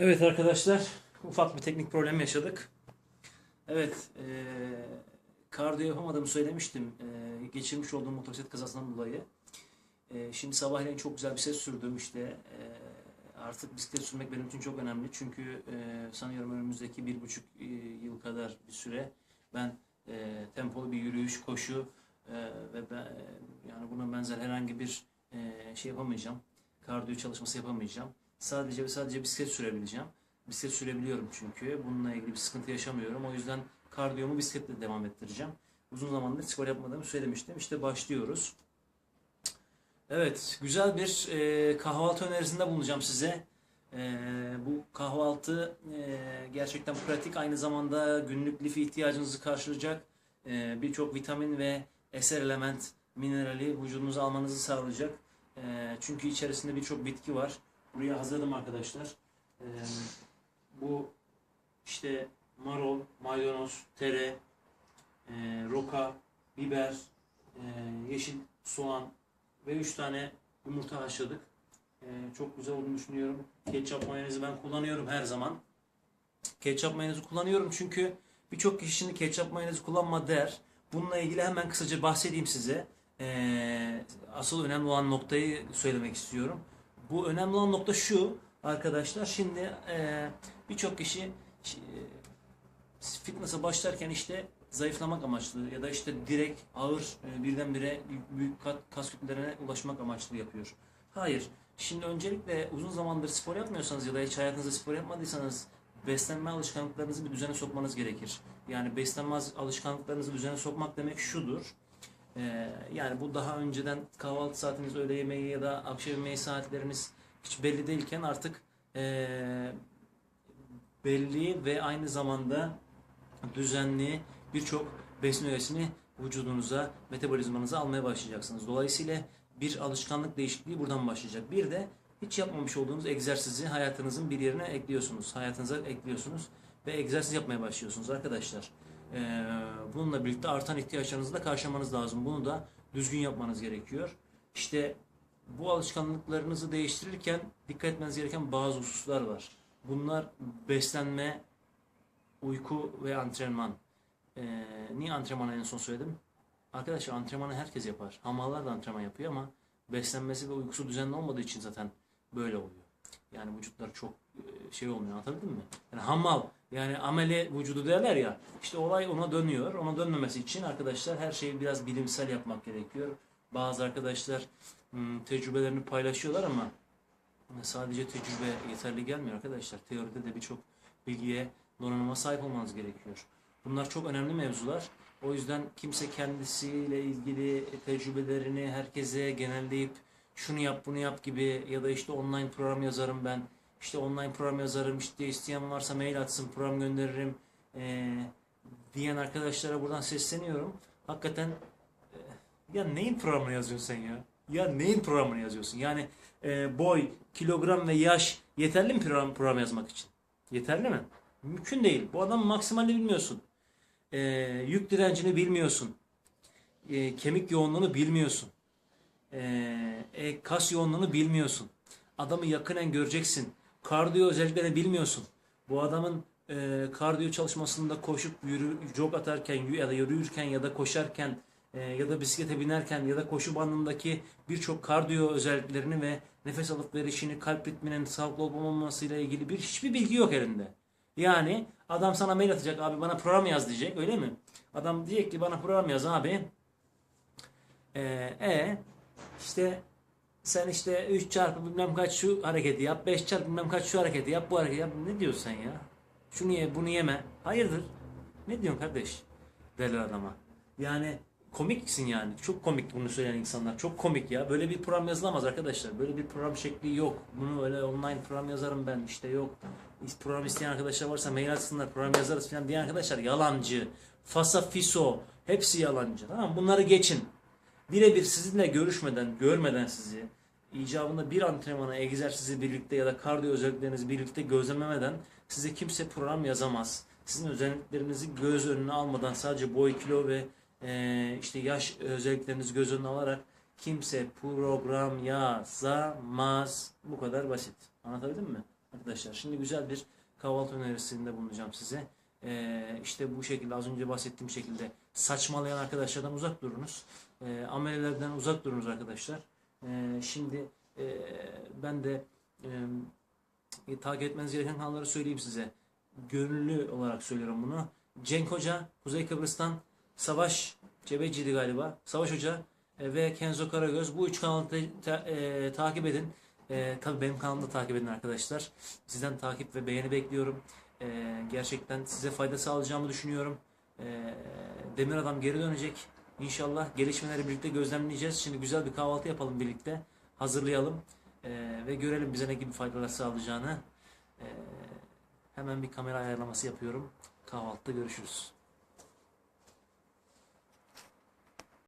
Evet arkadaşlar, ufak bir teknik problem yaşadık. Evet, e, kardiyo yapamadığımı söylemiştim. E, geçirmiş olduğum motosiklet kazasından dolayı. E, şimdi sabahleyin çok güzel bir ses sürdüm işte. E, artık bisiklet sürmek benim için çok önemli. Çünkü e, sanıyorum önümüzdeki bir buçuk e, yıl kadar bir süre ben e, tempolu bir yürüyüş, koşu e, ve ben, e, yani buna benzer herhangi bir e, şey yapamayacağım. Kardiyo çalışması yapamayacağım. Sadece ve sadece bisiklet sürebileceğim. Bisiklet sürebiliyorum çünkü. Bununla ilgili bir sıkıntı yaşamıyorum. O yüzden kardiyomu bisikletle devam ettireceğim. Uzun zamandır spor yapmadığımı söylemiştim. İşte başlıyoruz. Evet, güzel bir e, kahvaltı önerisinde bulunacağım size. E, bu kahvaltı e, gerçekten pratik, aynı zamanda günlük lif ihtiyacınızı karşılayacak. E, Birçok vitamin ve eser element, minerali vücudunuza almanızı sağlayacak. E, çünkü içerisinde birçok bitki var. Buraya hazırladım arkadaşlar. E, bu işte marul, maydanoz, tere, e, roka, biber, e, yeşil soğan ve 3 tane yumurta haşladık. E, çok güzel olduğunu düşünüyorum. Ketçap mayonezi ben kullanıyorum her zaman. Ketçap mayonezi kullanıyorum çünkü birçok kişi şimdi ketçap mayonezi kullanma der. Bununla ilgili hemen kısaca bahsedeyim size. E, asıl önemli olan noktayı söylemek istiyorum. Bu önemli olan nokta şu arkadaşlar. Şimdi e, birçok kişi e, fitness'a başlarken işte zayıflamak amaçlı ya da işte direkt ağır e, birdenbire büyük kat- kas kütlelerine ulaşmak amaçlı yapıyor. Hayır. Şimdi öncelikle uzun zamandır spor yapmıyorsanız ya da hiç hayatınızda spor yapmadıysanız beslenme alışkanlıklarınızı bir düzene sokmanız gerekir. Yani beslenme alışkanlıklarınızı düzene sokmak demek şudur. Ee, yani bu daha önceden kahvaltı saatiniz, öğle yemeği ya da akşam yemeği saatleriniz hiç belli değilken artık ee, belli ve aynı zamanda düzenli birçok besin öğesini vücudunuza, metabolizmanıza almaya başlayacaksınız. Dolayısıyla bir alışkanlık değişikliği buradan başlayacak. Bir de hiç yapmamış olduğunuz egzersizi hayatınızın bir yerine ekliyorsunuz. Hayatınıza ekliyorsunuz ve egzersiz yapmaya başlıyorsunuz arkadaşlar. Ee, bununla birlikte artan ihtiyaçlarınızı da karşılamanız lazım. Bunu da düzgün yapmanız gerekiyor. İşte bu alışkanlıklarınızı değiştirirken dikkat etmeniz gereken bazı hususlar var. Bunlar beslenme, uyku ve antrenman. Ee, niye antrenmanı en son söyledim? Arkadaşlar antrenmanı herkes yapar. Hamallar da antrenman yapıyor ama beslenmesi ve uykusu düzenli olmadığı için zaten böyle oluyor. Yani vücutlar çok e, şey olmuyor anlatabildim mi? Yani hamal yani amele vücudu derler ya işte olay ona dönüyor. Ona dönmemesi için arkadaşlar her şeyi biraz bilimsel yapmak gerekiyor. Bazı arkadaşlar hmm, tecrübelerini paylaşıyorlar ama sadece tecrübe yeterli gelmiyor arkadaşlar. Teoride de birçok bilgiye, donanıma sahip olmanız gerekiyor. Bunlar çok önemli mevzular. O yüzden kimse kendisiyle ilgili tecrübelerini herkese genelleyip şunu yap bunu yap gibi ya da işte online program yazarım ben. İşte online program yazarım işte isteyen varsa mail atsın program gönderirim ee, diyen arkadaşlara buradan sesleniyorum. Hakikaten e, ya neyin programını yazıyorsun sen ya? Ya neyin programını yazıyorsun? Yani e, boy, kilogram ve yaş yeterli mi program, program yazmak için? Yeterli mi? Mümkün değil. Bu adamın maksimalini bilmiyorsun. E, yük direncini bilmiyorsun. E, kemik yoğunluğunu bilmiyorsun. E, e, kas yoğunluğunu bilmiyorsun. Adamı yakinen göreceksin. Kardiyo özelliklerini bilmiyorsun. Bu adamın e, kardiyo çalışmasında koşup yürü, jog atarken ya da yürürken ya da koşarken e, ya da bisiklete binerken ya da koşu bandındaki birçok kardiyo özelliklerini ve nefes alıp verişini, kalp ritminin sağlıklı olup olmamasıyla ilgili bir hiçbir bilgi yok elinde. Yani adam sana mail atacak abi bana program yaz diyecek öyle mi? Adam diyecek ki bana program yaz abi. Ee, e işte sen işte 3 çarpı bilmem kaç şu hareketi yap, 5 çarpı bilmem kaç şu hareketi yap, bu hareketi yap. Ne diyorsun sen ya? Şunu ye, bunu yeme. Hayırdır? Ne diyorsun kardeş? Derler adama. Yani komiksin yani. Çok komik bunu söyleyen insanlar. Çok komik ya. Böyle bir program yazılamaz arkadaşlar. Böyle bir program şekli yok. Bunu öyle online program yazarım ben işte yok. Program isteyen arkadaşlar varsa mail atsınlar. Program yazarız falan diyen arkadaşlar yalancı. Fasa fiso. Hepsi yalancı. Tamam? Bunları geçin. Birebir sizinle görüşmeden, görmeden sizi icabında bir antrenmana, egzersizi birlikte ya da kardiyo özelliklerinizi birlikte gözlemlemeden size kimse program yazamaz. Sizin özelliklerinizi göz önüne almadan sadece boy, kilo ve e, işte yaş özelliklerinizi göz önüne alarak kimse program yazamaz. Bu kadar basit. Anlatabildim mi? Arkadaşlar. Şimdi güzel bir kahvaltı önerisinde bulunacağım size. Ee, işte bu şekilde az önce bahsettiğim şekilde saçmalayan arkadaşlardan uzak durunuz. Ee, amelelerden uzak durunuz arkadaşlar. Ee, şimdi e, ben de e, takip etmeniz gereken kanalları söyleyeyim size. Gönüllü olarak söylüyorum bunu. Cenk Hoca, Kuzey Kıbrıs'tan Savaş Cebeci'ydi galiba. Savaş Hoca e, ve Kenzo Karagöz. Bu üç kanalı te- te- e, takip edin. E, tabii benim kanalımı da takip edin arkadaşlar. Sizden takip ve beğeni bekliyorum. E, gerçekten size fayda sağlayacağımı düşünüyorum. E, Demir Adam geri dönecek. İnşallah gelişmeleri birlikte gözlemleyeceğiz. Şimdi güzel bir kahvaltı yapalım birlikte. Hazırlayalım. E, ve görelim bize ne gibi faydalar sağlayacağını. E, hemen bir kamera ayarlaması yapıyorum. Kahvaltıda görüşürüz.